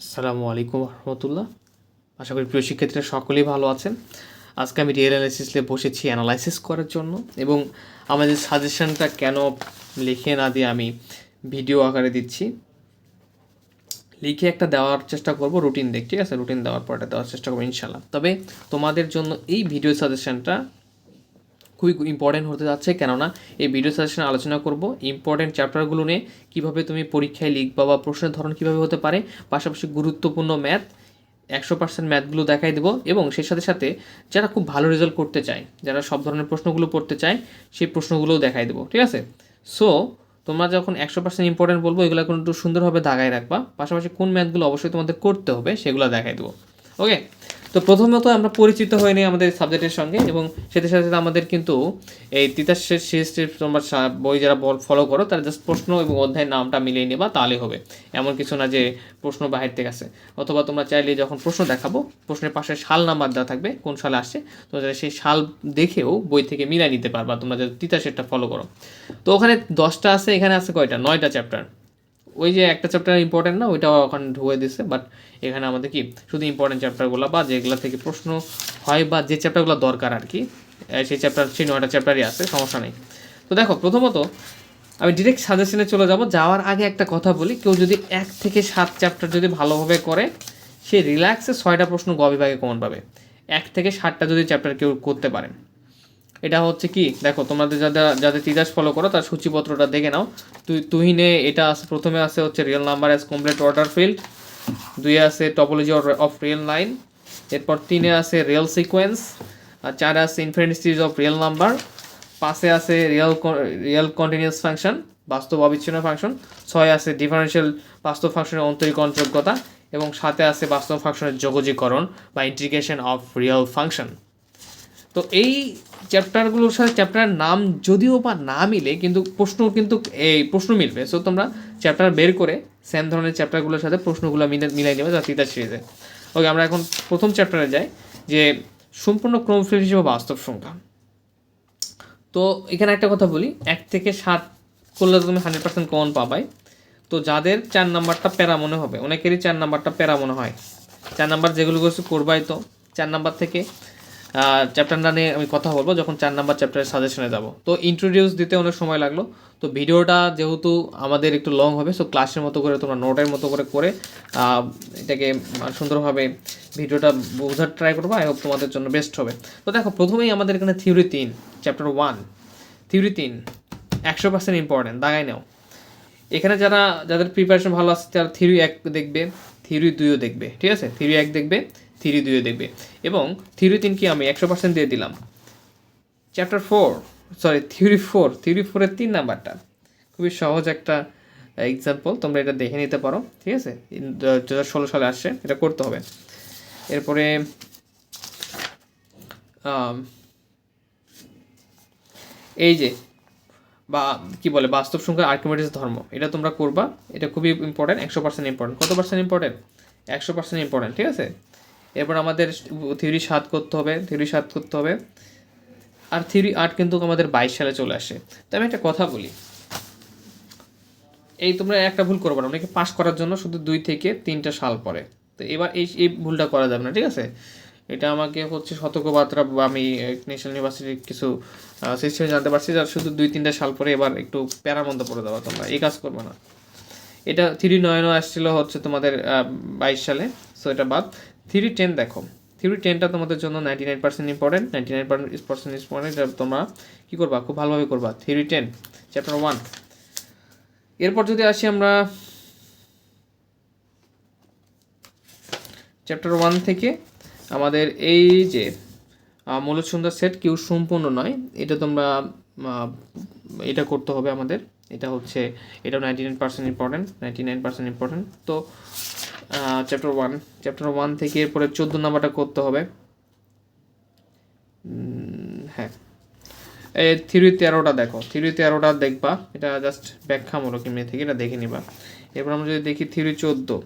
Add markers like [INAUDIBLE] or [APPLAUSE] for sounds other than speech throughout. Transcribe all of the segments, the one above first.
আসসালামু আলাইকুম রহমতুল্লাহ। আশা করি প্রিয় শিক্ষার্থীরা সকলেই ভালো আছেন। আজকে আমি রিয়েল অ্যানালাইসিস লে বসেছি অ্যানালাইসিস করার জন্য এবং আমাদের সাজেশনটা কেন লিখে না দিয়ে আমি ভিডিও আকারে দিচ্ছি। লিখে একটা দেওয়ার চেষ্টা করব রুটিন দেখ, ঠিক আছে? রুটিন দেওয়ার পরটা দেওয়ার চেষ্টা করব ইনশাল্লাহ তবে তোমাদের জন্য এই ভিডিও সাজেশনটা খুবই ইম্পর্টেন্ট হতে যাচ্ছে, কেননা এই ভিডিও সাজেশনে আলোচনা করব। ইম্পর্টেন্ট চ্যাপ্টারগুলো নিয়ে কীভাবে তুমি পরীক্ষায় লিখবা বা প্রশ্নের ধরন কীভাবে হতে পারে, পাশাপাশি গুরুত্বপূর্ণ ম্যাথ একশো পার্সেন্ট ম্যাথগুলো দেখাই দেবো এবং সেই সাথে সাথে যারা খুব ভালো রেজাল্ট করতে চায়, যারা সব ধরনের প্রশ্নগুলো পড়তে চায়, সেই প্রশ্নগুলোও দেখাই দেবো, ঠিক আছে? সো তোমরা যখন একশো পার্সেন্ট ইম্পর্টেন্ট বলব, এগুলো এখন একটু সুন্দরভাবে দাগায় রাখবা। পাশাপাশি কোন ম্যাথগুলো অবশ্যই তোমাদের করতে হবে, সেগুলো দেখাই দেবো। ওকে প্রথমত আমরা পরিচিত নিই আমাদের সাবজেক্টের সঙ্গে এবং সাথে সাথে সাথে আমাদের কিন্তু এই তিতাসের সিরিজটির তোমরা বই যারা ফলো করো, তারা জাস্ট প্রশ্ন এবং অধ্যায়ের নামটা মিলিয়ে নেবা তাহলে হবে। এমন কিছু না যে প্রশ্ন বাহির থেকে আসে। অথবা তোমরা চাইলে যখন প্রশ্ন দেখাবো, প্রশ্নের পাশে সাল নাম্বার দেওয়া থাকবে, কোন সালে আসছে যাতে সেই সাল দেখেও বই থেকে মিলাই নিতে পারবা, তোমরা যদি তিতাসেরটা ফলো করো। তো ওখানে দশটা আছে, এখানে আছে কয়টা? নয়টা চ্যাপ্টার ওই যে একটা চ্যাপ্টার ইম্পর্টেন্ট না ওইটাও ওখানে ঢুকে দিছে বাট এখানে আমাদের কি, শুধু ইম্পর্টেন্ট চ্যাপ্টারগুলো বা যেগুলো থেকে প্রশ্ন হয় বা যে চ্যাপ্টারগুলো দরকার আর কি সেই চ্যাপ্টার সেই নয়টা চ্যাপ্টারই আছে, সমস্যা নেই। তো দেখো, প্রথমত আমি ডিরেক্ট সাজেশনে চলে যাব, যাওয়ার আগে একটা কথা বলি, কেউ যদি এক থেকে সাত চ্যাপ্টার যদি ভালোভাবে করে, সে রিল্যাক্সে ছয়টা প্রশ্ন গ বিভাগে কমন পাবে। এক থেকে সাতটা যদি চ্যাপ্টার কেউ করতে পারেন এটা হচ্ছে কি? দেখো, তোমাদের যাদের যাদের তিতাস ফলো করো, তার সূচিপত্রটা দেখে নাও। তুই তুহিনে এটা আছে প্রথমে আছে হচ্ছে real number as complete order field দুইয়ে আছে টপোলজি অফ রিয়েল লাইন এরপর তিনে আছে রিয়েল সিকোয়েন্স আর চারে আছে ইনফিনিট অফ রিয়েল নাম্বার পাঁচে আছে রিয়েল রিয়েল কন্টিনিউয়াস ফাংশন বাস্তব অবিচ্ছিন্ন ফাংশন ছয় আছে ডিফারেন্সিয়াল বাস্তব ফাংশনের অন্তরিক অন্তরীকরণযোগ্যতা এবং সাথে আছে বাস্তব ফাংশনের যোগজীকরণ বা ইন্টিগ্রেশন অফ রিয়েল ফাংশন তো এই চ্যাপ্টারগুলোর সাথে চ্যাপ্টারের নাম যদিও বা না মিলে, কিন্তু প্রশ্ন কিন্তু এই প্রশ্ন মিলবে। সো তোমরা চ্যাপ্টার বের করে সেম ধরনের চ্যাপ্টারগুলোর সাথে প্রশ্নগুলো মিলে মিলাই নেবে যা তিতার সিরিজে ওকে আমরা এখন প্রথম চ্যাপ্টারে যাই, যে সম্পূর্ণ ক্রম ক্রমফিল হিসেবে বাস্তব সংখ্যা। তো এখানে একটা কথা বলি, এক থেকে সাত করলে তুমি হান্ড্রেড পার্সেন্ট কমন পাবাই। তো যাদের চার নাম্বারটা প্যারা মনে হবে, অনেকেরই চার নাম্বারটা প্যারা মনে হয়। চার নাম্বার যেগুলো করছে করবাই তো। চার নাম্বার থেকে চ্যাপ্টারটা নিয়ে আমি কথা বলব, যখন চার নাম্বার চ্যাপ্টারের সাজেশনে যাব। তো ইন্ট্রোডিউস দিতে অনেক সময় লাগল। তো ভিডিওটা যেহেতু আমাদের একটু লং হবে সো ক্লাসের মতো করে তোমরা নোটের মতো করে করে এটাকে সুন্দরভাবে ভিডিওটা বোঝার ট্রাই করব আই হোপ তোমাদের জন্য বেস্ট হবে। তো দেখো, প্রথমেই আমাদের এখানে থিওরি তিন চ্যাপ্টার ওয়ান থিওরি তিন, একশো পার্সেন্ট ইম্পর্টেন্ট দাগাই নাও। এখানে যারা, যাদের প্রিপারেশন ভালো আছে, তারা থিওরি এক দেখবে থিওরি দুইও দেখবে, ঠিক আছে? থিওরি এক দেখবে থিওরি দুইও দেখবে। এবং থিওরি তিন কি আমি একশো পার্সেন্ট দিয়ে দিলাম। Chapter four sorry theory four, theory ফোরের তিন নাম্বারটা। খুবই সহজ একটা এক্সাম্পল তোমরা এটা দেখে নিতে পারো, ঠিক আছে? দু হাজার ষোলো সালে আসছে, এটা করতে হবে। এরপরে এই যে, বা, কি বলে, বাস্তব সংখ্যা আর্কিমেডিস ধর্ম, এটা তোমরা করবা, এটা খুবই ইম্পর্টেন্ট একশো পার্সেন্ট ইম্পর্টেন্ট কত পার্সেন্ট ইম্পর্টেন্ট একশো পার্সেন্ট ইম্পর্টেন্ট ঠিক আছে? এরপর আমাদের থিওরি সাত করতে হবে থিওরি সাত করতে হবে। আর থিওরি আট কিন্তু আমাদের বাইশ সালে চলে আসে। তো আমি একটা কথা বলি। এই তোমরা একটা ভুল করব না, অনেকে পাস করার জন্য শুধু দুই থেকে তিনটা সাল পরে তো এবার এই এই ভুলটা করা যাবে না, ঠিক আছে? এটা আমাকে হচ্ছে সতর্কবার্তা বা আমি ন্যাশনাল ইউনিভার্সিটির কিছু সিস্টেমে জানতে পারছি যার শুধু দুই, তিনটা সাল পরে এবার একটু প্যারার মধ্যে পড়ে দেওয়া তোমরা। এই কাজ করবে না। এটা থ্রি নয়নও আসছিল হচ্ছে তোমাদের বাইশ সালে সো এটা বাদ। থ্রি টেন দেখো। থ্রি টেনটা তোমাদের জন্য ninety nine percent important ninety nine percent important তোমরা কী করবা? খুব ভালোভাবে করবা। থ্রি টেন চ্যাপ্টার ওয়ান এরপর যদি আসি আমরা চ্যাপ্টার ওয়ান থেকে, আমাদের এই যে মূলত সুন্দর সেট কেউ সম্পূর্ণ নয়। এটা তোমরা এটা করতে হবে আমাদের। এটা হচ্ছে এটা ninety nine percent important ninety nine percent important তো চ্যাপ্টার ওয়ান চ্যাপ্টার ওয়ান থেকে এরপরে চোদ্দ নাম্বারটা করতে হবে। হ্যাঁ। এই থিরি তেরোটা দেখো। থিরি তেরোটা দেখবা। এটা জাস্ট ব্যাখ্যামূলক এমনি থেকে, এটা দেখে নিবা। এরপর আমরা যদি দেখি থিরি চোদ্দ।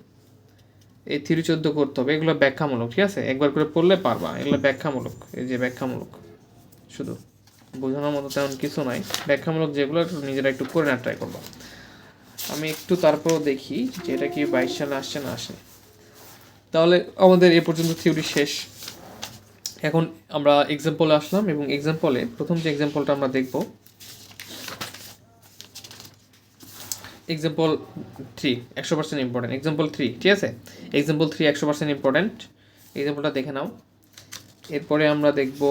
এই থিরি চোদ্দ করতে হবে। এগুলো ব্যাখ্যামূলক, ঠিক আছে? একবার করে পড়লে পারবা। এগুলো ব্যাখ্যামূলক, এই যে ব্যাখ্যামূলক। শুধু বোঝানোর মতো তেমন কিছু নাই। ব্যাখ্যামূলক যেগুলো নিজেরা একটু করে না ট্রাই করবা। আমি একটু তারপর দেখি যে এটা কি বাইশ সালে আসছে না আসে তাহলে আমাদের এ পর্যন্ত থিওরি শেষ। এখন আমরা এক্সাম্পলে আসলাম এবং এক্সাম্পলে প্রথম যে এক্সাম্পলটা আমরা দেখব এক্সাম্পল থ্রি একশো পার্সেন্ট ইম্পর্টেন্ট এক্সাম্পল থ্রি ঠিক আছে? এক্সাম্পল থ্রি একশো পার্সেন্ট ইম্পর্টেন্ট এক্সাম্পলটা দেখে নাও। এরপরে আমরা দেখব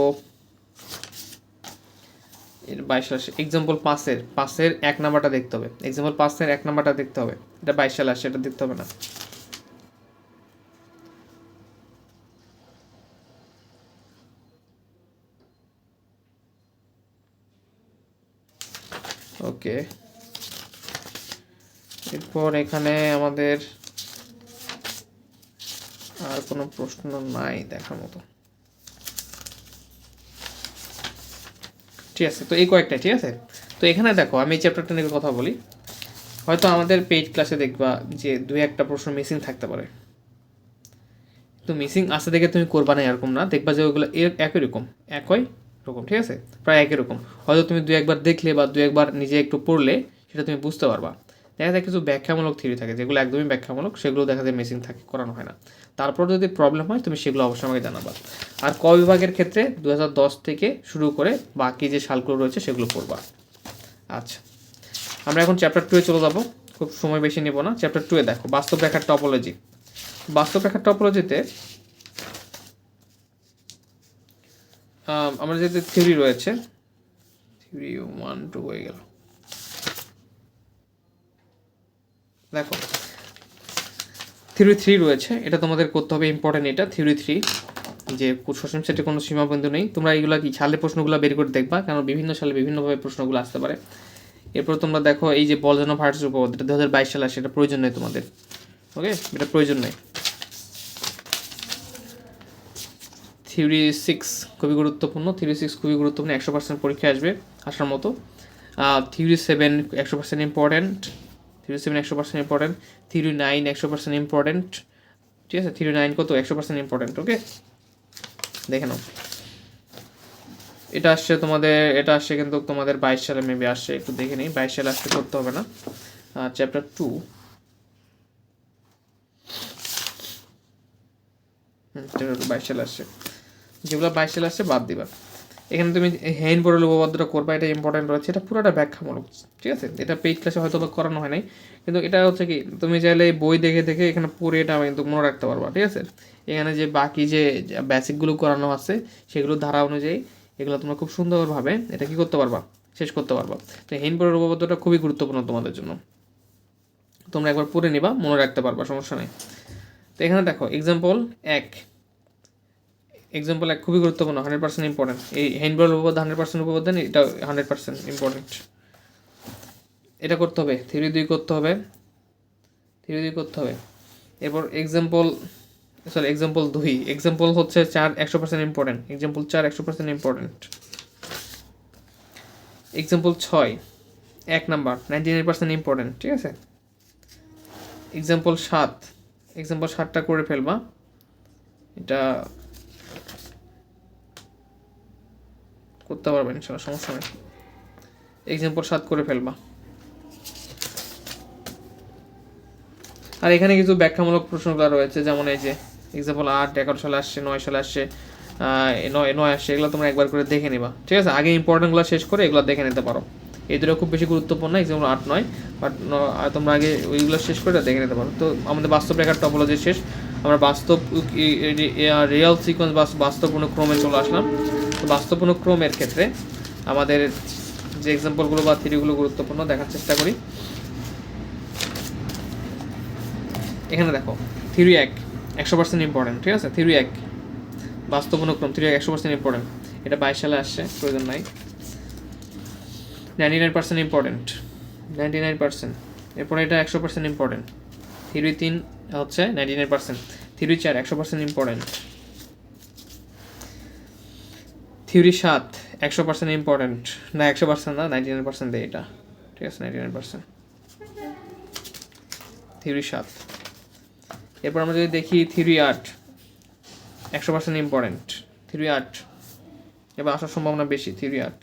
বাইশ সাল এক্সাম্পল পাঁচের। পাঁচের এক নাম্বারটা দেখতে হবে। এক্সাম্পল পাঁচের এক নাম্বারটা দেখতে হবে। এটা বাইশ সাল আসছে এটা দেখতে হবে না। ওকে এরপর এখানে আমাদের আর কোনো প্রশ্ন নাই দেখার মতো। ঠিক আছে, তো এই কয়েকটা, ঠিক আছে? তো এখানে দেখো, আমি এই চ্যাপ্টারটা নিয়ে কথা বলি। হয়তো আমাদের পেইড ক্লাসে দেখবা যে দু একটা প্রশ্ন মিসিং থাকতে পারে। তো মিসিং আসতে দেখে তুমি করবা না এরকম না, দেখবা যে ওইগুলো একই রকম একই রকম, ঠিক আছে? প্রায় একই রকম। হয়তো তুমি দু একবার দেখলে বা দু একবার নিজে একটু পড়লে, সেটা তুমি বুঝতে পারবা। দেখা যায় কিছু ব্যাখ্যামূলক থিওরি থাকে, যেগুলো একদমই ব্যাখ্যামূলক, সেগুলো দেখা যায় মিসিং থাকে, করানো হয় না। তারপর যদি প্রবলেম হয়, তুমি সেগুলো অবশ্যই আমাকে জানাবা। আর ক বিভাগের ক্ষেত্রে দু হাজার দশ থেকে শুরু করে বাকি যে সালগুলো রয়েছে, সেগুলো পড়বা। আচ্ছা আমরা এখন চ্যাপ্টার টুয়ে চলে যাব। খুব সময় বেশি নেব না। চ্যাপ্টার টুয়ে দেখো, বাস্তব রেখার টপোলজি বাস্তব রেখার টপোলজিতে আমার যেহেতু থিওরি রয়েছে থিওরি ওয়ান টু হয়ে গেল। দেখো থিওরি থ্রি রয়েছে, এটা তোমাদের করতে হবে ইম্পর্টেন্ট এটা থিওরি থ্রি যে সসীম সেটে কোনো সীমাবন্ধ নেই। তোমরা এইগুলো কি সালে প্রশ্নগুলো বের করে দেখবা, কারণ বিভিন্ন সালে বিভিন্নভাবে প্রশ্নগুলো আসতে পারে। এরপর তোমরা দেখো, এই যে বলজানো ভার্সের উপপাদ্য, এটা দু হাজার বাইশ সালে আসে, এটা প্রয়োজন নেই তোমাদের। ওকে এটা প্রয়োজন নেই। থিওরি সিক্স খুবই গুরুত্বপূর্ণ। থিওরি সিক্স খুবই গুরুত্বপূর্ণ, একশো পার্সেন্ট পরীক্ষায় আসবে, আসার মতো। থিওরি সেভেন একশো পার্সেন্ট ইম্পর্ট্যান্ট থিওরি সেভেন একশো পার্সেন্ট ইম্পর্টেন্ট থ্রি নাইন একশো পার্সেন্ট ইম্পর্টেন্ট ঠিক আছে? থ্রি নাইন কত? একশো পার্সেন্ট ইম্পর্টেন্ট ওকে দেখে নাও। এটা আসছে তোমাদের, এটা আসছে কিন্তু তোমাদের বাইশ সালে মেবি আসছে, একটু দেখে নিই। বাইশ সালে আসতে করতে হবে না। চ্যাপ্টার টু বাইশ সালে আসছে। যেগুলো বাইশ সালে আসছে, বাদ দিবা। এখানে তুমি হেইন বোর্ডের উপপাদ্যটা করবা, এটা ইম্পর্টেন্ট রয়েছে, এটা পুরোটা ব্যাখ্যামূলক, ঠিক আছে? এটা পেইড ক্লাসে হয়তো বা করানো হয় নাই, কিন্তু এটা হচ্ছে কি, তুমি চাইলে বই দেখে দেখে এখানে পড়ে এটা কিন্তু মনে রাখতে পারবা, ঠিক আছে? এখানে যে বাকি যে বেসিকগুলো করানো আছে, সেগুলো ধারা অনুযায়ী এগুলো তোমরা খুব সুন্দরভাবে এটা কি করতে পারবা, শেষ করতে পারবা। তো হেইন বোর্ডের উপপাদ্যটা খুবই গুরুত্বপূর্ণ তোমাদের জন্য। তোমরা একবার পড়ে নিবা, মনে রাখতে পারবা, সমস্যা নেই। তো এখানে দেখো এক্সাম্পল এক। এক্সাম্পল এক খুবই গুরুত্বপূর্ণ হান্ড্রেড পার্সেন্ট ইম্পর্টেন্ট এই হ্যান্ডবল উপপাদ্য হান্ড্রেড পার্সেন্ট উপপাদ্য এটা হান্ড্রেড পার্সেন্ট ইম্পর্টেন্ট এটা করতে হবে থিওরি দুই করতে হবে থিওরি দুই করতে হবে। এরপর এক্সাম্পল সরি এক্সাম্পল দুই। এক্সাম্পল হচ্ছে চার একশো পার্সেন্ট ইম্পর্টেন্ট এক্সাম্পল চার একশো পার্সেন্ট ইম্পর্টেন্ট এক্সাম্পল ছয়, এক number ninety nine percent important ঠিক আছে? এক্সাম্পল সাত এক্সাম্পল সাতটা করে ফেলবা। এটা করতে পারবেন ইনশাল্লাহ, সমস্যা নেই। এক্সাম্পল সাত করে ফেলবা। আর এখানে কিছু ব্যাখ্যামূলক প্রশ্নগুলো রয়েছে, যেমন এই যে এক্সাম্পল আট, এগারো সালে আসছে, নয় সালে আসছে নয় নয় আসছে, এগুলো তোমরা একবার করে দেখে নিবা, ঠিক আছে? আগে ইম্পর্টেন্টগুলো শেষ করে এগুলো দেখে নিতে পারো। এই দুটো খুব বেশি গুরুত্বপূর্ণ এক্সাম্পল আট, নয় বাট তোমরা আগে ওইগুলো শেষ করে দেখে নিতে পারো। তো আমাদের বাস্তব রেখার টপোলজি শেষ, আমরা বাস্তব রিয়াল সিকোয়েন্স বাস্তব বাস্তব ক্রমে চলে আসলাম। তো বাস্তব ক্রমের ক্ষেত্রে আমাদের যে এক্সাম্পলগুলো বা থিরিগুলো গুরুত্বপূর্ণ দেখার চেষ্টা করি। এখানে দেখো থিওরি এক, একশো পার্সেন্ট ইম্পর্টেন্ট ঠিক আছে? থিওরি এক বাস্তব অনুক্রম থিওরি একশো পার্সেন্ট ইম্পর্টেন্ট এটা বাইশ সালে আসছে, প্রয়োজন নাই। Ninety nine percent important ninety nine percent এরপরে এটা একশো পার্সেন্ট ইম্পর্টেন্ট থিওরি তিন হচ্ছে নাইনটি নাইন পার্সেন্ট থিওরি চার একশো পার্সেন্ট ইম্পর্টেন্ট থিওরি সাত, একশো পার্সেন্ট ইম্পর্টেন্ট না, একশো পার্সেন্ট না নাইনটি নাইন পার্সেন্ট দেয় এটা। ঠিক আছে নাইনটি নাইন পার্সেন্ট থিওরি সাত। এরপর আমরা যদি দেখি থিওরি আট, একশো পার্সেন্ট ইম্পর্টেন্ট থিওরি আট, এবার আসার সম্ভাবনা বেশি, থিওরি আট।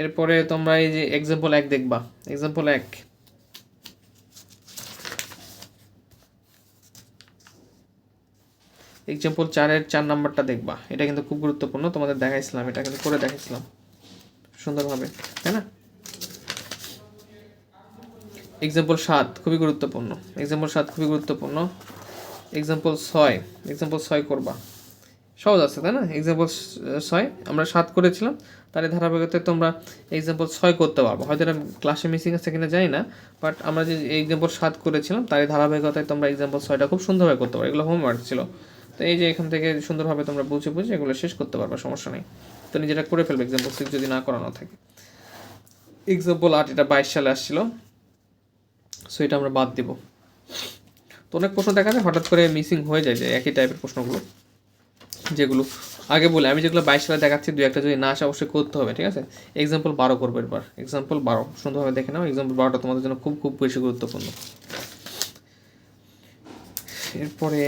এরপরে তোমরা এই যে এক্সাম্পল এক দেখবা। এক্সাম্পল এক এক্সাম্পল চারের চার নাম্বারটা দেখবা। এটা কিন্তু খুব গুরুত্বপূর্ণ, তোমাদের দেখাইছিলাম, এটা কিন্তু করে দেখাইছিলাম। সুন্দরভাবে, তাই না? এক্সাম্পল সাত, খুবই গুরুত্বপূর্ণ। এক্সাম্পল সাত খুবই গুরুত্বপূর্ণ। এক্সাম্পল ছয় এক্সাম্পল ছয় করবা। সহজ আছে, তাই না? এক্সাম্পল ছয়, আমরা সাত করেছিলাম এই ধারাবাহিকতায় তোমরা এক্সাম্পল ছয় করতে পারব। হয়তো এটা ক্লাসে মিসিং আছে কিনা জানি না বাট আমরা যে এক্সাম্পল সাত করেছিলাম তার ধারাবাহিকতায় তোমরা এক্সাম্পল ছয়টা খুব সুন্দরভাবে করতে পারো এগুলো হোমওয়ার্ক ছিল। তো এই যে এখান থেকে সুন্দরভাবে তোমরা বুঝে বুঝে এগুলো শেষ করতে পারবে, সমস্যা নেই। তো নিজেরা করে ফেলবে এক্সাম্পল সিক্স যদি না করানো থাকে। এক্সাম্পল আট, এটা বাইশ সালে আসছিল। সো এটা আমরা বাদ দিব। তো অনেক প্রশ্ন দেখা যায়, হঠাৎ করে মিসিং হয়ে যায় যে একই টাইপের প্রশ্নগুলো। যেগুলো আগে বলে, আমি যেগুলো বাইশ সালে দেখাচ্ছি দু একটা যদি না আসে অবশ্যই করতে হবে, ঠিক আছে? এক্সাম্পল বারো করব এবার। এক্সাম্পল বারো, সুন্দরভাবে দেখে নাও। এক্সাম্পল বারোটা তোমাদের জন্য খুব খুব বেশি গুরুত্বপূর্ণ। এরপরে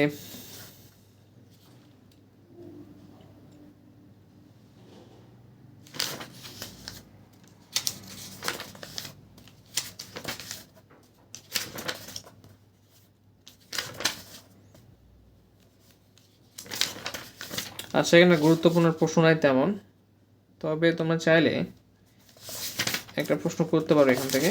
আর সেখানে গুরুত্বপূর্ণ প্রশ্ন নাই তেমন। তবে তোমরা চাইলে একটা প্রশ্ন করতে পারো এখান থেকে।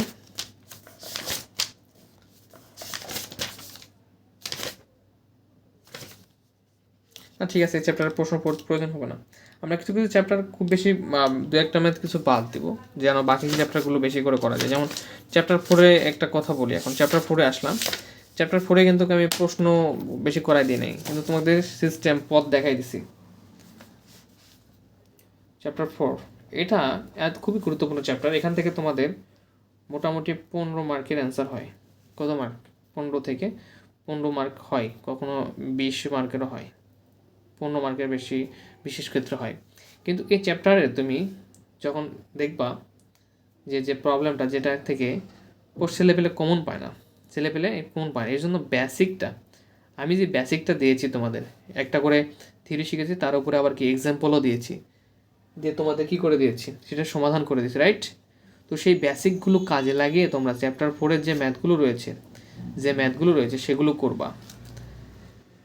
না, ঠিক আছে, এই চ্যাপ্টারের প্রশ্ন প্রয়োজন হবে না। আমরা কিছু কিছু চ্যাপ্টার খুব বেশি দু একটা ম্যাথ কিছু বাদ দিব, যেন বাকি চ্যাপ্টারগুলো বেশি করে করা যায়। যেমন চ্যাপ্টার ফোরে একটা কথা বলি, এখন চ্যাপ্টার ফোরে আসলাম। চ্যাপ্টার ফোরে কিন্তু আমি প্রশ্ন বেশি করাই দিই নাই, কিন্তু তোমাদের সিস্টেম পথ দেখাই দিছি। চ্যাপ্টার ফোর এটা এত খুবই গুরুত্বপূর্ণ চ্যাপ্টার এখান থেকে তোমাদের মোটামুটি পনেরো মার্কের অ্যান্সার হয়। কত মার্ক পনেরো থেকে পনেরো মার্ক হয়। কখনো বিশ মার্কেরও হয়। পনেরো মার্কের বেশি বিশেষ ক্ষেত্রে হয়। কিন্তু এই চ্যাপ্টারে তুমি যখন দেখবা যে যে প্রবলেমটা যেটা থেকে ছেলে পেলে কমন পায় না ছেলে পেলে কমন পায় না এই জন্য বেসিকটা আমি যে বেসিকটা দিয়েছি তোমাদের, একটা করে থিওরি শিখেছি, তার উপরে আবার কি এক্সাম্পলও দিয়েছি। দিয়ে তোমাদের কি করে দিয়েছি? সেটা সমাধান করে দিয়েছি রাইট তো সেই বেসিকগুলো কাজে লাগিয়ে তোমরা চ্যাপ্টার ফোরের যে ম্যাথগুলো রয়েছে, যে ম্যাথগুলো রয়েছে সেগুলো করবা।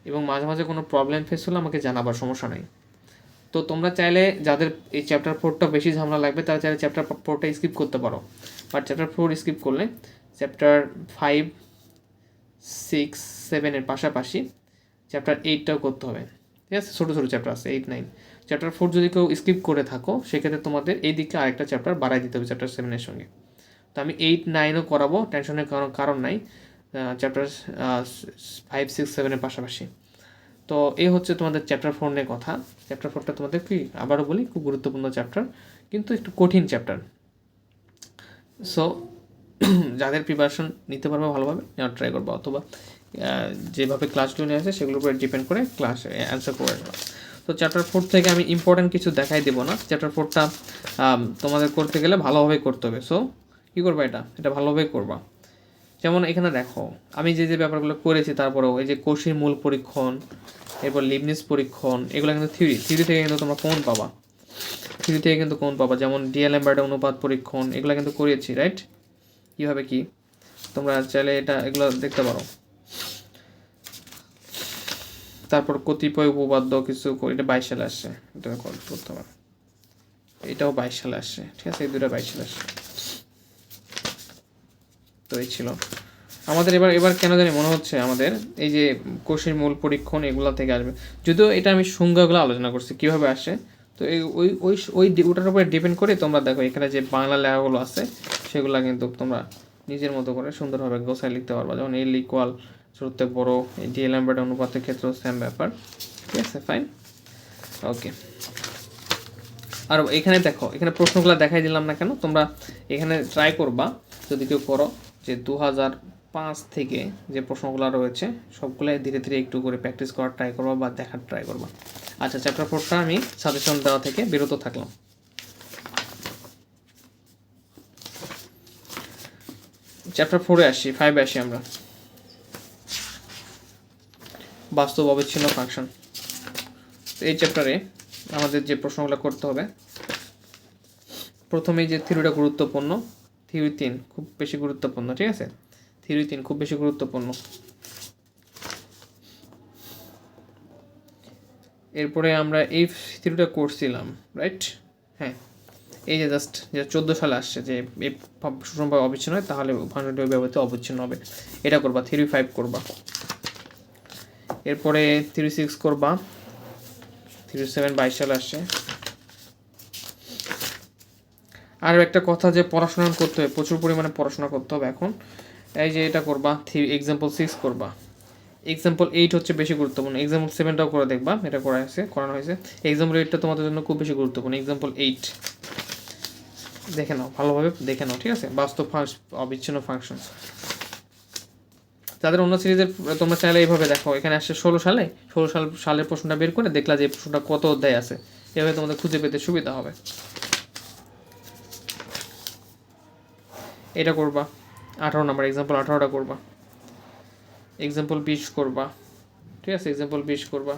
এবং মাঝে মাঝে কোনো প্রবলেম ফেস হলে আমাকে জানাবার সমস্যা নেই। তো তোমরা চাইলে যাদের এই চ্যাপ্টার ফোরটা বেশি ঝামেলা লাগবে, তারা চাইলে চ্যাপ্টার ফোরটা স্কিপ করতে পারো। বাট চ্যাপ্টার ফোর স্কিপ করলে চ্যাপ্টার ফাইভ সিক্স সেভেনের পাশাপাশি চ্যাপ্টার এইটটাও করতে হবে। ঠিক আছে? ছোটো ছোটো চ্যাপ্টার আছে এইট নাইন চ্যাপ্টার ফোর যদি কেউ স্কিপ করে থাকো, সেক্ষেত্রে তোমাদের এই দিকে আরেকটা চ্যাপ্টার বাড়াই দিতে হবে চ্যাপ্টার সেভেনের সঙ্গে। তো আমি এইট নাইনও করাবো টেনশনের কারণ কারণ নাই চ্যাপ্টার ফাইভ সিক্স সেভেনের পাশাপাশি। তো এই হচ্ছে তোমাদের চ্যাপ্টার ফোর নিয়ে কথা। চ্যাপ্টার ফোরটা তোমাদের কি, আবারও বলি, খুব গুরুত্বপূর্ণ চ্যাপ্টার কিন্তু একটু কঠিন চ্যাপ্টার সো [CLEARS THROAT] যাদের প্রিপারেশন নিতে পারবে ভালোভাবে, নেওয়ার ট্রাই করব, অথবা যেভাবে ক্লাসগুলো নিয়ে আছে, সেগুলোর উপরে ডিপেন্ড করে ক্লাস অ্যান্সার করে তো চ্যাপ্টার ফোর থেকে আমি ইম্পর্টেন্ট কিছু দেখাই দেবো না। চ্যাপ্টার ফোরটা তোমাদের করতে গেলে ভালোভাবে করতে হবে। সো কী করবা এটা? এটা ভালোভাবে করবা। যেমন এখানে দেখো, আমি যে যে ব্যাপারগুলো করেছি, তারপরেও এই যে কোষের মূল পরীক্ষণ, এরপর লিবনিস পরীক্ষণ, এগুলো কিন্তু থিওরি থিওরি থেকে কিন্তু তোমরা কোন পাবা। থিওরি থেকে কিন্তু কোন পাবা। যেমন ডিএল এম্বার্ডে অনুপাত পরীক্ষণ, এগুলো কিন্তু করিয়েছি রাইট কীভাবে কি? তোমরা চাইলে এটা, এগুলো দেখতে পারো। তারপর কতিপয় উপপাদ্য কিছু এটা বাইশ সালে আসছে এটা পারো এটাও বাইশ সালে আসছে ঠিক আছে? এই দুটো বাইশ সালে আসছে তো এই ছিল। আমাদের এবার এবার কেন জানি মনে হচ্ছে আমাদের এই যে কোষের মূল পরীক্ষণ এগুলো থেকে আসবে। যদিও এটা আমি সংজ্ঞাগুলো আলোচনা করছি, কীভাবে আসে? তো এই, ওই ওই ওই ওটার উপরে ডিপেন্ড করে তোমরা দেখো, এখানে যে বাংলা লেখাগুলো আছে, সেগুলো কিন্তু তোমরা নিজের মতো করে সুন্দরভাবে গোছায় লিখতে পারবা। যেমন এল ইকুয়াল ছোটতে বড় এই ডিএল এম্বেড অনুপাতের ক্ষেত্রেও সেম ব্যাপার। ঠিক আছে ফাইন ওকে আর এখানে দেখো, এখানে প্রশ্নগুলো দেখাই দিলাম না কেন? তোমরা এখানে ট্রাই করবা, যদি কেউ করো, যে দু হাজার পাঁচ থেকে যে প্রশ্নগুলো রয়েছে, সবগুলাই ধীরে ধীরে একটু করে প্র্যাকটিস করার ট্রাই করবা বা দেখার ট্রাই করবা। আচ্ছা চ্যাপ্টার ফোরটা আমি সাজেশন দেওয়া থেকে বিরত থাকলাম। চ্যাপ্টার ফোরে আসি ফাইভে আসি আমরা। বাস্তব অবিচ্ছিন্ন ফাংশন এই চ্যাপ্টারে আমাদের যে প্রশ্নগুলো করতে হবে, প্রথমেই যে থিওরিটা গুরুত্বপূর্ণ থিওরি তিন খুব বেশি গুরুত্বপূর্ণ, ঠিক আছে? থিওরি তিন খুব বেশি গুরুত্বপূর্ণ। এরপরে আমরা এই থিওরিটা করছিলাম রাইট হ্যাঁ এই যে জাস্ট যে চোদ্দ সালে আসছে যে এই অবিচ্ছিন্ন হয়, তাহলে ওই ব্যবহৃত অবিচ্ছিন্ন হবে। এটা করবা থ্রি ফাইভ করবা। এরপরে থ্রি সিক্স করবা। থ্রি সেভেন বাইশ সালে আসছে। আর একটা কথা যে পড়াশোনা করতে হবে, প্রচুর পরিমাণে পড়াশোনা করতে হবে এখন। এই যে এটা করবা থ্রি এক্সাম্পল সিক্স করবা। এক্সাম্পল এইট হচ্ছে বেশি গুরুত্বপূর্ণ। এক্সাম্পল সেভেনটাও করে দেখবা, এটা করা হয়েছে, করানো হয়েছে। এক্সাম্পল এইটটা তোমাদের জন্য খুব বেশি গুরুত্বপূর্ণ। এক্সাম্পল এইট দেখে নাও, ভালোভাবে দেখে নাও, ঠিক আছে? বাস্তব ফাংশ, অবিচ্ছিন্ন ফাংশন তাদের অন্য সিরিজের, তোমরা চাইলে এইভাবে দেখো, এখানে আসছে ষোলো সালে, ষোলো সাল, সালের প্রশ্নটা বের করে দেখলা যে প্রশ্নটা কত অধ্যায় আছে। এভাবে তোমাদের খুঁজে পেতে সুবিধা হবে। এটা করবা। আঠারো নম্বর এক্সাম্পল আঠারোটা করবা। এক্সাম্পল বিশ করবা। ঠিক আছে এক্সাম্পল বিশ করবা।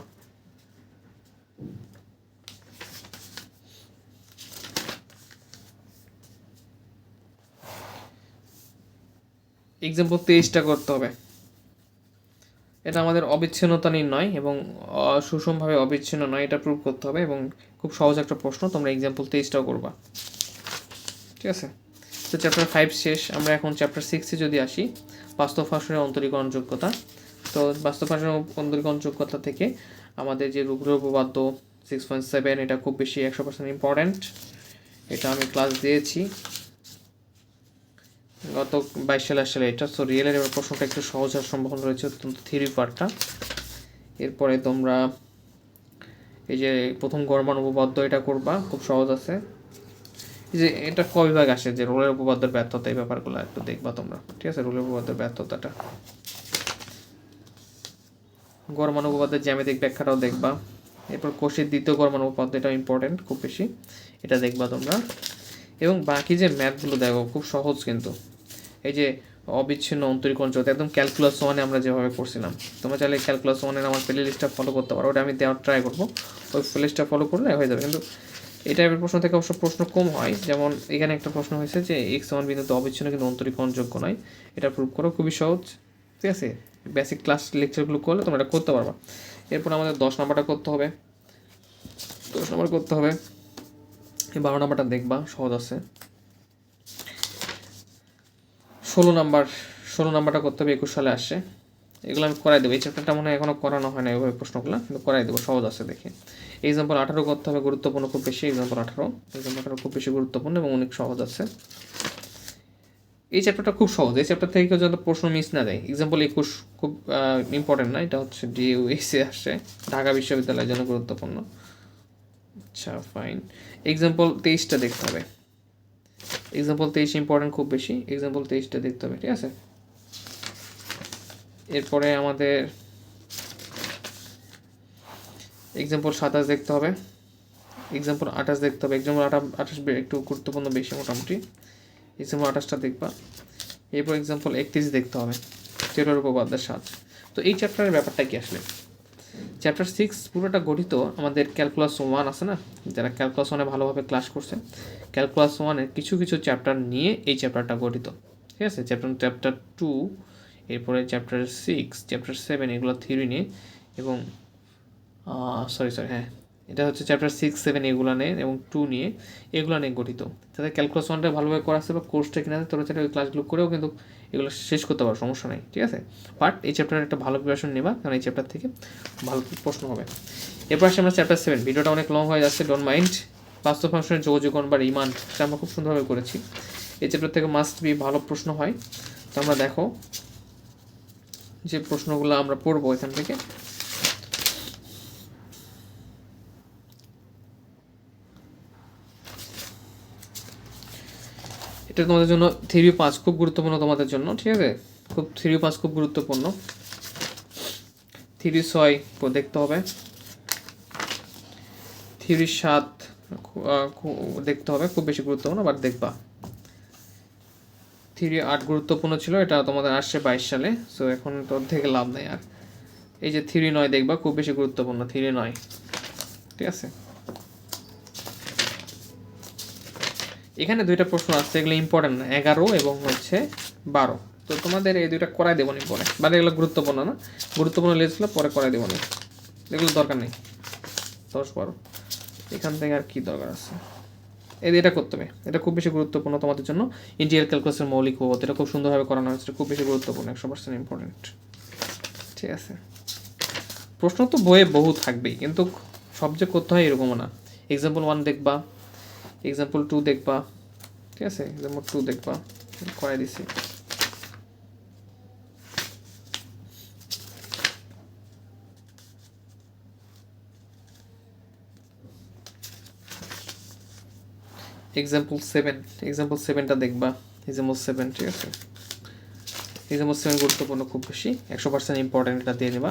এক্সাম্পল তেইশটা করতে হবে। এটা আমাদের অবিচ্ছিন্নতা নির্ণয় এবং সুষমভাবে অবিচ্ছিন্ন নয়, এটা প্রুভ করতে হবে এবং খুব সহজ একটা প্রশ্ন, তোমরা এক্সাম্পল তেইশটাও করবা। ঠিক আছে? তো চ্যাপ্টার ফাইভ শেষ, আমরা এখন চ্যাপ্টার সিক্সে যদি আসি বাস্তব ফাংশনের অন্তরীকরণ যোগ্যতা তো বাস্তব ফাংশনের অন্তরীকরণ যোগ্যতা থেকে আমাদের যে রুগ্র উপপাদ্য সিক্স পয়েন্ট সেভেন এটা খুব বেশি একশো পার্সেন্ট ইম্পর্ট্যান্ট এটা আমি ক্লাস দিয়েছি। গত বাইশ সালে আসলে এটা। সো রিয়েলের এবার প্রশ্নটা একটু সহজ হওয়ার সম্ভাবনা রয়েছে অত্যন্ত থিওরি পার্টটা এরপরে তোমরা এই যে প্রথম গরমান উপপাদ্য এটা করবা, খুব সহজ আছে। এই যে এটা ক বিভাগ আসে, যে রোলের উপপাদ্যের ব্যর্থতা, এই ব্যাপারগুলো একটু দেখবা তোমরা। ঠিক আছে? রোলের উপপাদ্যের ব্যর্থতাটা। গরমান উপপাদ্যের জ্যামিতিক ব্যাখ্যাটাও দেখবা। এরপর কোষের দ্বিতীয় গরমান উপপাদ্য এটা ইম্পর্টেন্ট খুব বেশি। এটা দেখবা তোমরা। এবং বাকি যে ম্যাথগুলো দেখো, খুব সহজ কিন্তু। এই যে অবিচ্ছিন্ন অন্তরীকরণ চলতে একদম ক্যালকুলাস ওয়ানে আমরা যেভাবে করছিলাম। তোমরা চাইলে ক্যালকুলাস ওয়ানের আমার প্লে লিস্টটা ফলো করতে পারো, ওটা আমি দেওয়ার ট্রাই করব। ওই প্লে লিস্টটা ফলো করলে হয়ে যাবে। কিন্তু এই টাইপের প্রশ্ন থেকে অবশ্য প্রশ্ন কম হয়। যেমন এখানে একটা প্রশ্ন হয়েছে যে এক্স ওয়ান বিন্দুতে অবিচ্ছিন্ন কিন্তু অন্তরীকরণযোগ্য নয়। এটা প্রুভ করো, খুবই সহজ। ঠিক আছে? বেসিক ক্লাস লেকচারগুলো করলে তোমরা এটা করতে পারবা। এরপর আমাদের দশ নাম্বারটা করতে হবে। দশ নাম্বার করতে হবে। বারো নাম্বারটা দেখবা, সহজ আছে। ষোলো নাম্বার, ষোলো নাম্বারটা করতে হবে, একুশ সালে আসছে। এগুলো আমি করাই দেবো। এই চ্যাপ্টারটা মনে হয় এখনও করানো হয় না এইভাবে প্রশ্নগুলো, কিন্তু করাই দেবো, সহজ আছে দেখে। এক্সাম্পল আঠারো করতে হবে, গুরুত্বপূর্ণ, খুব বেশি। এক্সাম্পল আঠারো এক্সাম্পল আঠারো খুব বেশি গুরুত্বপূর্ণ এবং অনেক সহজ আছে। এই চ্যাপ্টারটা খুব সহজ। এই চ্যাপ্টার থেকে কেউ যাতে প্রশ্ন মিস না দেয়। এক্সাম্পল একুশ খুব ইম্পর্টেন্ট না, এটা হচ্ছে ডিইউএসে আসছে ঢাকা বিশ্ববিদ্যালয়ের জন্য গুরুত্বপূর্ণ। আচ্ছা ফাইন এক্সাম্পল তেইশটা দেখতে হবে। এক্সাম্পল তেইশ ইম্পর্টেন্ট খুব বেশি। এক্সাম্পল তেইশটা দেখতে হবে, ঠিক আছে? এরপরে আমাদের এক্সাম্পল সাতাশ দেখতে হবে। এক্সাম্পল আঠাশ দেখতে হবে। এক্সাম্পল আঠা আঠাশ একটু গুরুত্বপূর্ণ বেশি মোটামুটি। এক্সাম্পল আঠাশটা দেখবা। এরপর এক্সাম্পল একত্রিশ দেখতে হবে। তেরোর উপপাদ্যের সাত। তো এই চ্যাপ্টারের ব্যাপারটা কি আসলে? চ্যাপ্টার সিক্স পুরোটা গঠিত আমাদের ক্যালকুলাস ওয়ান আছে না? যারা ক্যালকুলাস ওয়ানে ভালোভাবে ক্লাস করছে ক্যালকুলাস ওয়ানের কিছু কিছু চ্যাপ্টার নিয়ে এই চ্যাপ্টারটা গঠিত। ঠিক আছে? চ্যাপ্টার চ্যাপ্টার টু এরপরে চ্যাপ্টার সিক্স চ্যাপ্টার সেভেন এগুলো থিওরি নিয়ে এবং সরি সরি হ্যাঁ। এটা হচ্ছে চ্যাপ্টার সিক্স সেভেন এগুলো নিয়ে এবং টু নিয়ে এগুলো নিয়ে গঠিত। যাতে ক্যালকুলাস ওয়ানটা ভালোভাবে করা আছে বা কোর্সটা কিনা তোরা চাইলে ওই ক্লাসগুলো করেও কিন্তু এগুলো শেষ করতে পারো, সমস্যা নেই, ঠিক আছে? বাট এই চ্যাপ্টারের একটা ভালো প্রিপারেশন নেবা, কারণ এই চ্যাপ্টার থেকে ভালো প্রশ্ন হবে। এরপর আসে আমরা চ্যাপ্টার সেভেন ভিডিওটা অনেক লং হয়ে যাচ্ছে ডোন্ট মাইন্ড বাস্তব ফাংশনের যোগাযোগন বা রিমান্ড সেটা আমরা খুব সুন্দরভাবে করেছি। এই চ্যাপ্টার থেকে মাস্ট বি ভালো প্রশ্ন হয়। তো আমরা দেখো যে প্রশ্নগুলো আমরা পড়ব এখান থেকে। এটা তোমাদের জন্য থ্রি পাঁচ খুব গুরুত্বপূর্ণ তোমাদের জন্য, ঠিক আছে? খুব থ্রি পাঁচ খুব গুরুত্বপূর্ণ। থ্রি ছয় দেখতে হবে। থ্রি সাত দেখতে হবে, খুব বেশি গুরুত্বপূর্ণ বাট দেখবা। থ্রি আট গুরুত্বপূর্ণ ছিল, এটা তোমাদের আসছে বাইশ সালে সো এখন তো থেকে লাভ নেই আর। এই যে থ্রি নয় দেখবা, খুব বেশি গুরুত্বপূর্ণ থ্রি নয়, ঠিক আছে? এখানে দুইটা প্রশ্ন আছে, এগুলো ইম্পর্টেন্ট না, এগারো এবং হচ্ছে বারো। তো তোমাদের এই দুইটা করাই দেবো নি পরে। মানে এগুলো গুরুত্বপূর্ণ না। গুরুত্বপূর্ণ লিস্টগুলো পরে করাই দেবো নি এগুলো দরকার নেই। দশ, বারো। এখান থেকে আর কি দরকার আছে? এই এটা করতে হবে। এটা খুব বেশি গুরুত্বপূর্ণ তোমাদের জন্য। ইন্ডিয়ার ক্যালকুলাসের মৌলিক পদ্ধতি এটা খুব সুন্দরভাবে করানো হয়েছে। খুব বেশি গুরুত্বপূর্ণ। একশো পার্সেন্ট ইম্পর্টেন্ট ঠিক আছে। প্রশ্ন তো বইয়ে বহু থাকবেই, কিন্তু সবচেয়ে করতে হয় এরকমও না। এক্সাম্পল ওয়ান দেখবা। এক্সাম্পল টু দেখবা। ঠিক আছে? এক্সাম্পল টু দেখবা। করাই দিছি। এক্সাম্পল সেভেন এক্সাম্পল সেভেনটা দেখবা। এক্সাম্পল সেভেন ঠিক আছে? এক্সাম্পল সেভেন গুরুত্বপূর্ণ, খুব বেশি। একশো পার্সেন্ট ইম্পর্টেন্ট এটা দিয়ে নেবা।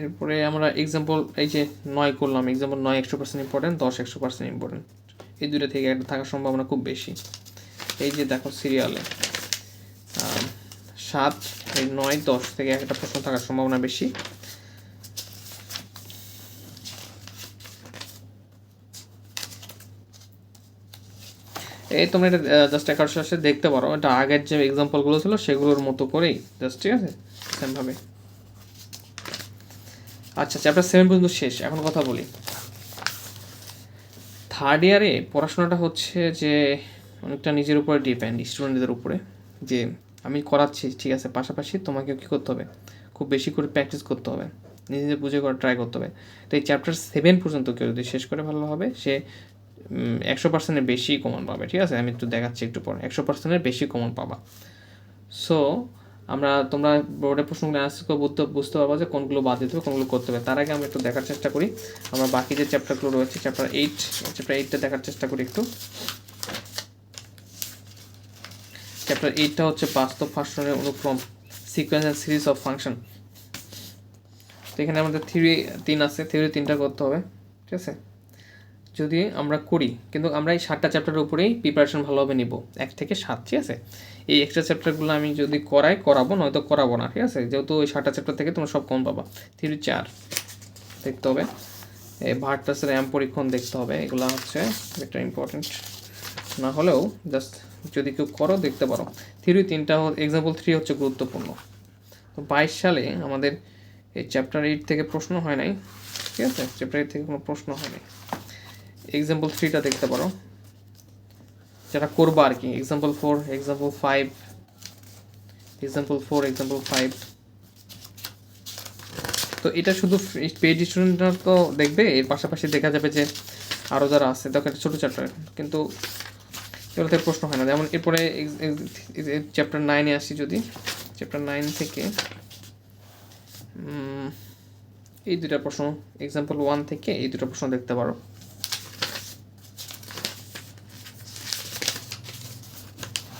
এরপরে আমরা এক্সাম্পল এই যে নয় করলাম এক্সাম্পল নয় একশো পার্সেন্ট ইম্পর্টেন্ট দশ একশো পার্সেন্ট ইম্পর্টেন্ট এই দুটো থেকে একটা থাকার সম্ভাবনা খুব বেশি। এই যে দেখো সিরিয়ালে সাত, এই নয়, দশ থেকে একটা প্রশ্ন থাকার সম্ভাবনা বেশি। এই তোমরা এটা জাস্ট একার দেখতে পারো। এটা আগের যে এক্সাম্পলগুলো ছিল, সেগুলোর মতো করেই জাস্ট ঠিক আছে? সেমভাবে আচ্ছা চ্যাপ্টার সেভেন পর্যন্ত শেষ, এখন কথা বলি। থার্ড ইয়ারে পড়াশোনাটা হচ্ছে যে অনেকটা নিজের উপরে ডিপেন্ড স্টুডেন্টদের উপরে। যে আমি করাচ্ছি, ঠিক আছে, পাশাপাশি তোমাকে কী করতে হবে? খুব বেশি করে প্র্যাকটিস করতে হবে। নিজে বুঝে করে ট্রাই করতে হবে। তো এই চ্যাপ্টার সেভেন পর্যন্ত কেউ যদি শেষ করে ভালো হবে, সে একশো পার্সেন্টের বেশি কমন পাবে, ঠিক আছে? আমি একটু দেখাচ্ছি একটু পরে। একশো পার্সেন্টের বেশি কমন পাবা। সো আমরা তোমরা বোর্ডের প্রশ্নগুলো অ্যান্সার করে বুঝতে বুঝতে পারব যে কোনগুলো বাদ দিতে হবে, কোনগুলো করতে হবে। তার আগে আমরা একটু দেখার চেষ্টা করি। আমরা বাকি যে চ্যাপ্টারগুলো রয়েছে চ্যাপ্টার এইট চ্যাপ্টার এইটটা দেখার চেষ্টা করি একটু। চ্যাপ্টার এইটটা হচ্ছে বাস্তব ফাংশনের অনুক্রম sequence and series of function তো এখানে আমাদের থিওরি তিন আছে থিওরি তিনটা করতে হবে, ঠিক আছে? যদি আমরা করি, কিন্তু আমরা এই সাতটা চ্যাপ্টারের উপরেই প্রিপারেশন ভালোভাবে নিব। এক থেকে সাত, ঠিক আছে? এই এক্সট্রা চ্যাপ্টারগুলো আমি যদি করাই, করাবো, নয়তো করাবো না, ঠিক আছে? যেহেতু ওই সাতটা চ্যাপ্টার থেকে তোমরা সব কম পাবা। থ্রি চার, দেখতে হবে। এই ভার্টাসের অ্যাম পরীক্ষণ দেখতে হবে। এগুলো হচ্ছে একটা ইম্পর্টেন্ট না হলেও জাস্ট যদি কেউ করো, দেখতে পারো। থ্রি তিনটা এক্সাম্পল থ্রি হচ্ছে গুরুত্বপূর্ণ। তো বাইশ সালে আমাদের এই চ্যাপ্টার এইট থেকে প্রশ্ন হয় নাই, ঠিক আছে? চ্যাপ্টার এইট থেকে কোনো প্রশ্ন হয় নাই। এক্সাম্পল থ্রিটা দেখতে পারো। যেটা করবা আর কি। Example four example five example four example five তো এটা শুধু পেড স্টুডেন্টরা তো দেখবে। এর পাশাপাশি দেখা যাবে যে আরও যারা আছে, দেখো একটা ছোটো চ্যাপ্টার কিন্তু এগুলো থেকে প্রশ্ন হয় না। যেমন এরপরে চ্যাপ্টার নাইনে আসি যদি। চ্যাপ্টার নাইন থেকে এই দুটা প্রশ্ন এক্সাম্পল ওয়ান থেকে এই দুটো প্রশ্ন দেখতে পারো।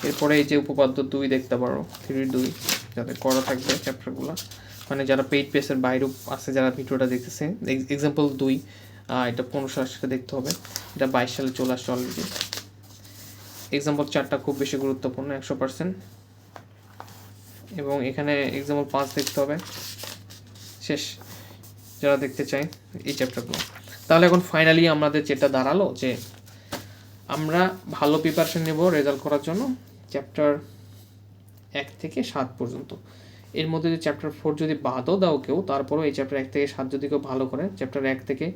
এরপরে এই যে উপপাদ্য দুই দেখতে পারো থ্রি দুই, যাতে করা থাকবে চ্যাপ্টারগুলো মানে যারা পেইড পেসের বাইরে আছে, যারা ভিডিওটা দেখতেছে এক্সাম্পল দুই এটা পনেরো সাল সেটা দেখতে হবে। এটা বাইশ সালে চলে আসছে অলরেডি এক্সাম্পল চারটা খুব বেশি গুরুত্বপূর্ণ, একশো পার্সেন্ট এবং এখানে এক্সাম্পল পাঁচ দেখতে হবে। শেষ। যারা দেখতে চাই এই চ্যাপ্টারগুলো তাহলে এখন ফাইনালি আমাদের যেটা দাঁড়াল, যে আমরা ভালো প্রিপারেশন নেব রেজাল্ট করার জন্য। চ্যাপ্টার এক থেকে সাত পর্যন্ত। এর মধ্যে যদি চ্যাপ্টার ফোর যদি বাদও দাও কেউ, তারপরেও এই চ্যাপ্টার এক থেকে সাত যদি কেউ ভালো করে চ্যাপ্টার এক থেকে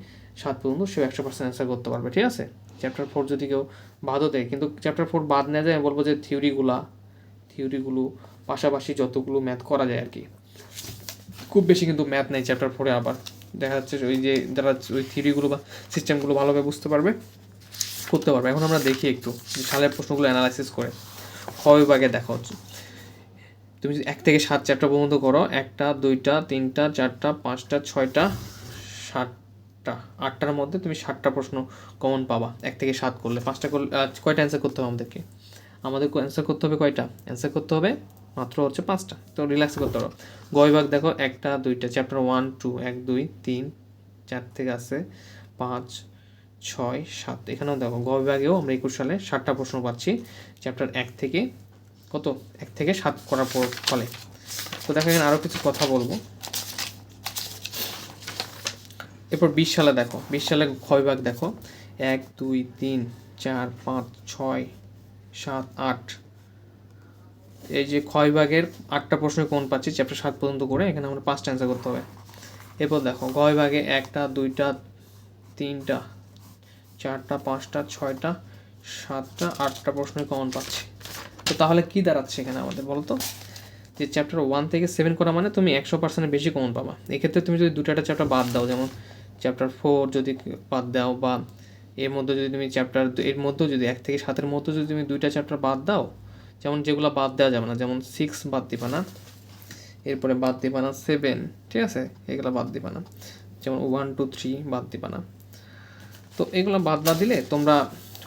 সাত পর্যন্ত সেও একশো পার্সেন্ট অ্যান্সার করতে পারবে, ঠিক আছে? চ্যাপ্টার ফোর যদি কেউ বাদও দেয়, কিন্তু চ্যাপ্টার ফোর বাদ না যায় আমি বলব যে থিওরিগুলা থিওরিগুলো পাশাপাশি যতগুলো ম্যাথ করা যায় আর কি খুব বেশি কিন্তু ম্যাথ নেই চ্যাপ্টার ফোরে আবার। দেখা যাচ্ছে ওই যে যারা ওই থিওরিগুলো বা সিস্টেমগুলো ভালোভাবে বুঝতে পারবে, করতে পারবে। এখন আমরা দেখি একটু সালের প্রশ্নগুলো অ্যানালাইসিস করে। খ বিভাগে দেখা হচ্ছে তুমি যদি এক থেকে সাত চ্যাপ্টার পর্যন্ত করো, একটা, দুইটা, তিনটা, চারটা, পাঁচটা, ছয়টা, সাতটা, আটটার মধ্যে তুমি সাতটা প্রশ্ন কমন পাবা। এক থেকে সাত করলে। পাঁচটা করলে কয়টা অ্যান্সার করতে হবে আমাদেরকে? আমাদের অ্যান্সার করতে হবে কয়টা? অ্যান্সার করতে হবে মাত্র হচ্ছে পাঁচটা। তো রিল্যাক্স করতে পারো গ দেখো, একটা, দুইটা চ্যাপ্টার ওয়ান টু এক, দুই, তিন, চার থেকে আছে পাঁচ, ছয়, সাত। এখানেও দেখো গ আমরা একুশ সালে সাতটা প্রশ্ন পাচ্ছি। চ্যাপ্টার এক থেকে কত? এক থেকে সাত করার পর ফলে। তো দেখো, এখানে আরও কিছু কথা বলব। এরপর বিশ সালে দেখো, বিশ সালে ক্ষয়ভাগ দেখো। এক, দুই, তিন, চার, পাঁচ, ছয়, সাত, আট। এই যে ক্ষয়ভাগের আটটা প্রশ্ন কোন পাচ্ছি? চ্যাপ্টার সাত পর্যন্ত করে এখানে আমরা পাঁচটা অ্যান্সার করতে হবে। এরপর দেখো গয় ভাগে একটা, দুইটা, তিনটা, চারটা, পাঁচটা, ছয়টা সাতটা, আটটা প্রশ্ন কমন পাচ্ছি। তো তাহলে কি দাঁড়াচ্ছে এখানে আমাদের বলতো যে চ্যাপ্টার ওয়ান থেকে সেভেন করা মানে তুমি একশো পার্সেন্টের বেশি কমন পাবা। এক্ষেত্রে তুমি যদি দুটো একটা চ্যাপ্টার বাদ দাও, যেমন চ্যাপ্টার ফোর যদি বাদ দাও বা এর মধ্যে যদি তুমি চ্যাপ্টার এর মধ্যেও যদি এক থেকে সাতের মধ্যে যদি তুমি দুইটা চ্যাপ্টার বাদ দাও, যেমন যেগুলো বাদ দেওয়া যাবে না, যেমন সিক্স বাদ দিবা না, এরপরে বাদ দিবা না সেভেন ঠিক আছে? এগুলো বাদ দিবা না। যেমন ওয়ান টু থ্রি বাদ দিবা না। তো এগুলো বাদ না দিলে তোমরা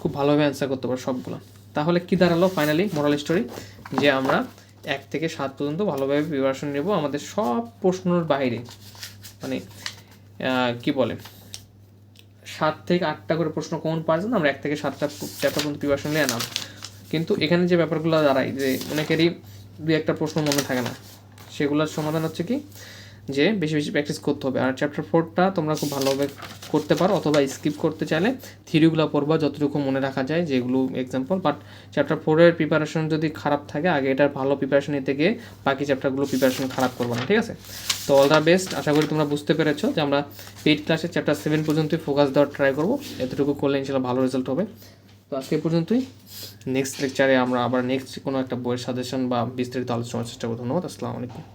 খুব ভালোভাবে অ্যান্সার করতে পারো সবগুলো। তাহলে কি দাঁড়াল ফাইনালি মোরাল স্টোরি যে আমরা এক থেকে সাত পর্যন্ত ভালোভাবে প্রিপারেশন নেব আমাদের সব প্রশ্নর বাইরে। মানে কি বলে? সাত থেকে আটটা করে প্রশ্ন কোন পারছেন আমরা এক থেকে সাতটা চ্যাপ্টার পর্যন্ত প্রিপারেশন নিয়ে আনাম কিন্তু এখানে যে ব্যাপারগুলো দাঁড়ায়, যে অনেকেরই দু একটা প্রশ্ন মনে থাকে না, সেগুলোর সমাধান হচ্ছে কি? যে বেশি বেশি প্র্যাকটিস করতে হবে। আর চ্যাপ্টার ফোরটা তোমরা খুব ভালোভাবে করতে পারো অথবা স্কিপ করতে চাইলে থিওরিগুলো পড়বা যতটুকু মনে রাখা যায় যেগুলো এক্সাম্পল বাট চ্যাপ্টার ফোরের প্রিপারেশন যদি খারাপ থাকে, আগে এটার ভালো প্রিপারেশন নিতে গিয়ে বাকি চ্যাপ্টারগুলো প্রিপারেশন খারাপ করব না, ঠিক আছে? তো অল দ্য বেস্ট আশা করি তোমরা বুঝতে পেরেছ যে আমরা পেইড ক্লাসে চ্যাপ্টার সেভেন পর্যন্তই ফোকাস দেওয়ার ট্রাই করব। এতটুকু করলে ইনশাল্লাহ ভালো রেজাল্ট হবে। তো আজকে পর্যন্তই। নেক্সট লেকচারে আমরা আবার নেক্সট কোনো একটা বইয়ের সাজেশন বা বিস্তারিত আলোচনার চেষ্টা করব। ধন্যবাদ, আসসালামু আলাইকুম।